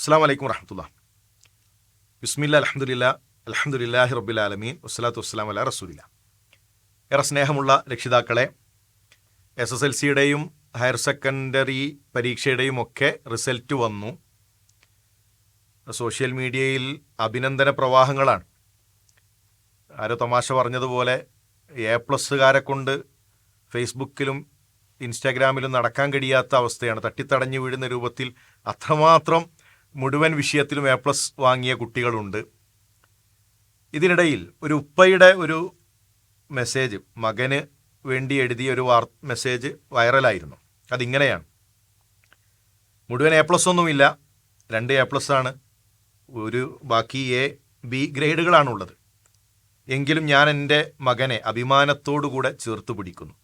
അസ്സാം വലൈക്കും വറഹമത്തുള്ള ബിസ്മില്ല അലഹമുല്ല അലഹമുല്ലാഹി ആലമീൻ വസ്സലാത്തു വസ്സലാം അല റസൂലില്ല. ഏറെ സ്നേഹമുള്ള രക്ഷിതാക്കളെ എസ് എസ് എൽ സിയുടെയും ഹയർ സെക്കൻഡറി പരീക്ഷയുടെയും ഒക്കെ റിസൾട്ട് വന്നു. സോഷ്യൽ മീഡിയയിൽ അഭിനന്ദന പ്രവാഹങ്ങളാണ്. ആരോ തമാശ പറഞ്ഞതുപോലെ എ പ്ലസ്സുകാരെ കൊണ്ട് ഫേസ്ബുക്കിലും ഇൻസ്റ്റാഗ്രാമിലും നടക്കാൻ കഴിയാത്ത അവസ്ഥയാണ്. തട്ടിത്തടഞ്ഞു വീഴുന്ന രൂപത്തിൽ അത്രമാത്രം മുഴുവൻ വിഷയത്തിലും എ പ്ലസ് വാങ്ങിയ കുട്ടികളുണ്ട്. ഇതിനിടയിൽ ഒരു ഉപ്പയുടെ ഒരു മെസ്സേജ് മകന് വേണ്ടി എഴുതിയ ഒരു വാർ മെസ്സേജ് വൈറലായിരുന്നു അതിങ്ങനെയാണ്. മുഴുവൻ എ പ്ലസ് ഒന്നുമില്ല. രണ്ട് എ പ്ലസ് ആണ്. ഒരു ബാക്കി എ ബി ഗ്രേഡുകളാണുള്ളത്. എങ്കിലും ഞാൻ എന്റെ മകനെ അഭിമാനത്തോടുകൂടെ ചേർത്ത് പിടിക്കുന്നു.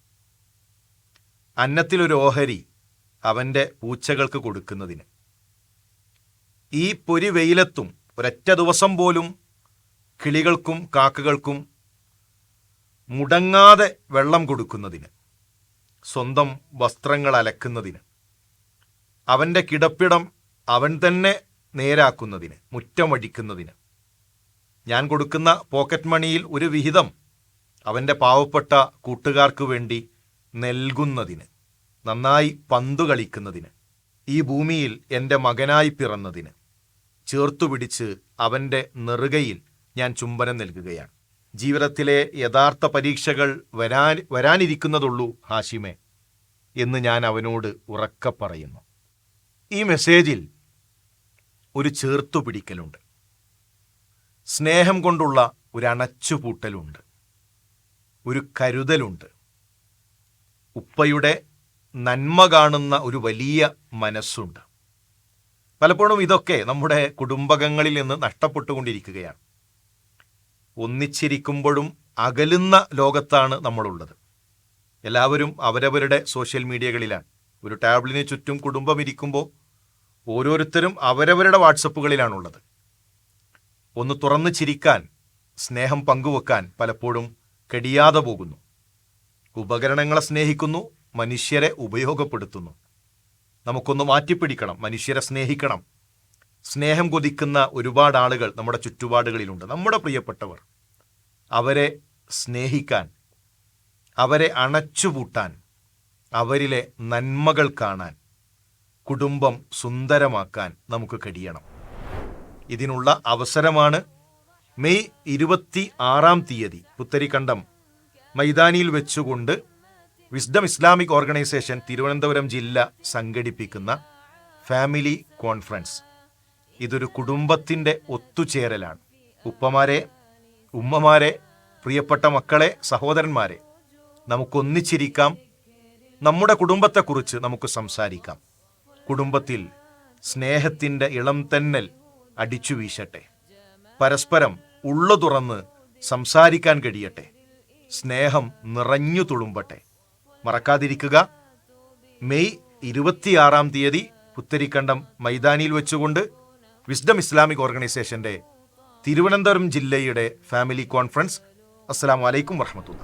അന്നത്തിലൊരു ഓഹരി അവന്റെ പൂച്ചകൾക്ക് കൊടുക്കുന്നതിന്. ഈ പൊരി വെയിലത്തും ഒരൊറ്റ ദിവസം പോലും കിളികൾക്കും കാക്കകൾക്കും മുടങ്ങാതെ വെള്ളം കൊടുക്കുന്നതിന് സ്വന്തം വസ്ത്രങ്ങൾ അലക്കുന്നതിന് അവന്റെ കിടപ്പിടം അവൻ തന്നെ നേരാക്കുന്നതിന് മുറ്റമടിക്കുന്നതിന് ഞാൻ കൊടുക്കുന്ന പോക്കറ്റ് മണിയിൽ ഒരു വിഹിതം അവന്റെ പാവപ്പെട്ട കൂട്ടുകാർക്ക് വേണ്ടി നൽകുന്നതിന് നന്നായി പന്തു കളിക്കുന്നതിന് ഈ ഭൂമിയിൽ എന്റെ മകനായി പിറന്നതിന് ചേർത്തുപിടിച്ച് അവന്റെ നെറുകയിൽ ഞാൻ ചുംബനം നൽകുകയാണ്. ജീവിതത്തിലെ യഥാർത്ഥ പരീക്ഷകൾ വരാൻ വരാനിരിക്കുന്നതുള്ളൂ ഹാഷിമെ എന്ന് ഞാൻ അവനോട് ഉറക്ക പറയുന്നു. ഈ മെസ്സേജിൽ ഒരു ചേർത്തുപിടിക്കലുണ്ട്. സ്നേഹം കൊണ്ടുള്ള ഒരു അണച്ചുപൂട്ടലുണ്ട്. ഒരു കരുതലുണ്ട്. ഉപ്പയുടെ നന്മ കാണുന്ന ഒരു വലിയ മനസ്സുണ്ട്. പലപ്പോഴും ഇതൊക്കെ നമ്മുടെ കുടുംബകങ്ങളിൽ നിന്ന് നഷ്ടപ്പെട്ടുകൊണ്ടിരിക്കുകയാണ്. ഒന്നിച്ചിരിക്കുമ്പോഴും അകലുന്ന ലോകത്താണ് നമ്മളുള്ളത്. എല്ലാവരും അവരവരുടെ സോഷ്യൽ മീഡിയകളിലാണ്. ഒരു ടാബ്ലിന് ചുറ്റും കുടുംബം ഇരിക്കുമ്പോൾ ഓരോരുത്തരും അവരവരുടെ വാട്സപ്പുകളിലാണുള്ളത്. ഒന്ന് തുറന്ന് ചിരിക്കാൻ സ്നേഹം പങ്കുവെക്കാൻ പലപ്പോഴും കഴിയാതെ പോകുന്നു. ഉപകരണങ്ങളെ സ്നേഹിക്കുന്നു മനുഷ്യരെ ഉപയോഗപ്പെടുത്തുന്നു. നമുക്കൊന്ന് മാറ്റിപ്പിടിക്കണം മനുഷ്യരെ സ്നേഹിക്കണം. സ്നേഹം കൊതിക്കുന്ന ഒരുപാട് ആളുകൾ നമ്മുടെ ചുറ്റുപാടുകളിലുണ്ട്. നമ്മുടെ പ്രിയപ്പെട്ടവർ അവരെ സ്നേഹിക്കാൻ അവരെ അണച്ചുപൂട്ടാൻ അവരിലെ നന്മകൾ കാണാൻ കുടുംബം സുന്ദരമാക്കാൻ നമുക്ക് കഴിയണം. ഇതിനുള്ള അവസരമാണ് മെയ് ഇരുപത്തി ആറാം തീയതി പുത്തരിക്കണ്ടം മൈതാനിയിൽ വെച്ചുകൊണ്ട് വിസ്ഡം ഇസ്ലാമിക് ഓർഗനൈസേഷൻ തിരുവനന്തപുരം ജില്ല സംഘടിപ്പിക്കുന്ന ഫാമിലി കോൺഫറൻസ്. ഇതൊരു കുടുംബത്തിന്റെ ഒത്തുചേരലാണ്. ഉപ്പമാരെ ഉമ്മമാരെ പ്രിയപ്പെട്ട മക്കളെ സഹോദരന്മാരെ നമുക്കൊന്നിച്ചിരിക്കാം. നമ്മുടെ കുടുംബത്തെക്കുറിച്ച് നമുക്ക് സംസാരിക്കാം. കുടുംബത്തിൽ സ്നേഹത്തിന്റെ ഇളം തെന്നൽ അടിച്ചു വീശട്ടെ. പരസ്പരം ഉള്ളു തുറന്ന് സംസാരിക്കാൻ കഴിയട്ടെ. സ്നേഹം നിറഞ്ഞു തുളുമ്പട്ടെ. മറക്കാതിരിക്കുക. മെയ് ഇരുപത്തിയാറാം തീയതി പുത്തരിക്കണ്ടം മൈതാനിയിൽ വെച്ചുകൊണ്ട് വിസ്ഡം ഇസ്ലാമിക് ഓർഗനൈസേഷന്റെ തിരുവനന്തപുരം ജില്ലയുടെ ഫാമിലി കോൺഫറൻസ്. അസ്സാം വലൈക്കും വർഹമത്തുള്ള